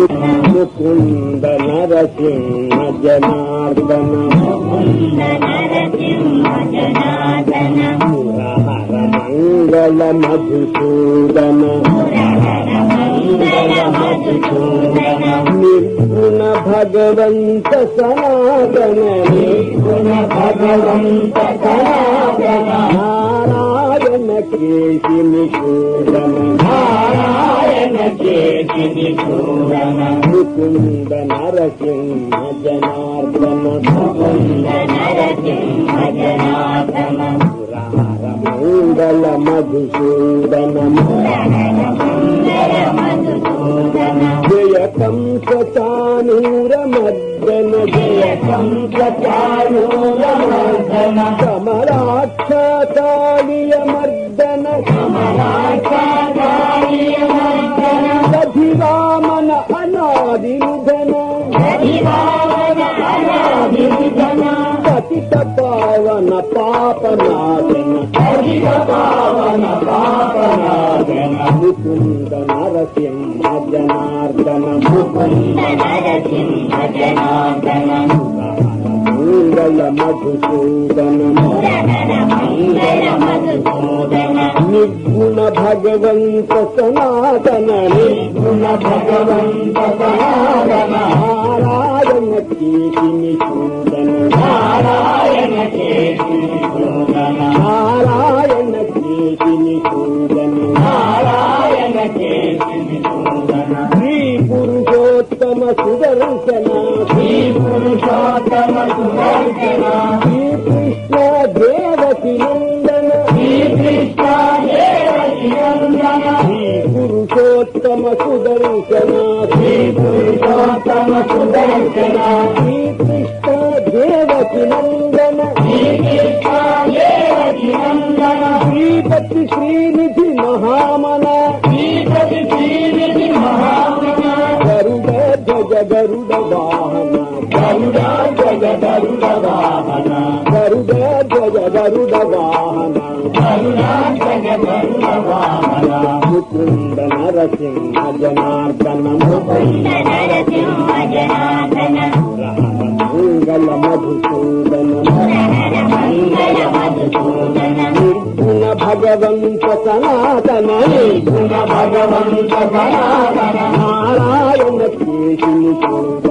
ముకుంద నరసింహ జనార్దన మురహర మంగళ మధుసూదన నిర్గుణ భగవంత సనాతన నిర్గుణ భగవంత సనాతన నారాయణ కేశి నిషూదన నారాయణ కేశి నిషూదన ముకుంద నరసింహ జనార్దన ముకుంద మంగళ మధుసూదన జయ కంసచానూర మద్దన జయ కంసచానూర మర్దన కమలాక్షాళియ మర్దన కమలాక్షాళియ అనాది పతిత పావన పాపనాశన ముకుంద నరసింహ జనార్దన ముకుంద నరసింహ జనార్దన మంగళ మధుసూదన నిర్గుణ భగవంత సనాతన నిర్గుణ భగవంత సనాతన నారాయణ కేశిని చూదన నారాయణ కేశిని చూదన నారాయణ కేశిని చూడను నారాయణ కేశిని చూదన శ్రీ పురుషోత్తమ సుదర్శన శ్రీ పురుషోత్తమ సుదర్శన శ్రీ కృష్ణ దేవకి నందన. శ్రీ కృష్ణ దేవకి నందన శ్రీ పురుషోత్తమ సుదర్శన. శ్రీ పురుషోత్తమ సుదర్శన. శ్రీ కృష్ణ దేవకి నందన శ్రీ కృష్ణ దేవకి నందన శ్రీపతి శ్రీనిధి మహామన. శ్రీపతి శ్రీనిధి మహామన. గరుడ ధ్వజ గరుడ వాహన. గరుడ ధ్వజ గరుడ వాహన. గరుడ ధ్వజ గరుడ వాహన. గరుడ ధ్వజ గరుడ వాహన. ముకుంద నరసింహ జనార్దన మంగళ మధుసూదన మధుసూదన నిర్గుణ భగవంత సనాతన నిర్గుణ భగవంత సనాతన. నారాయణ కేశిని చూదన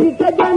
Así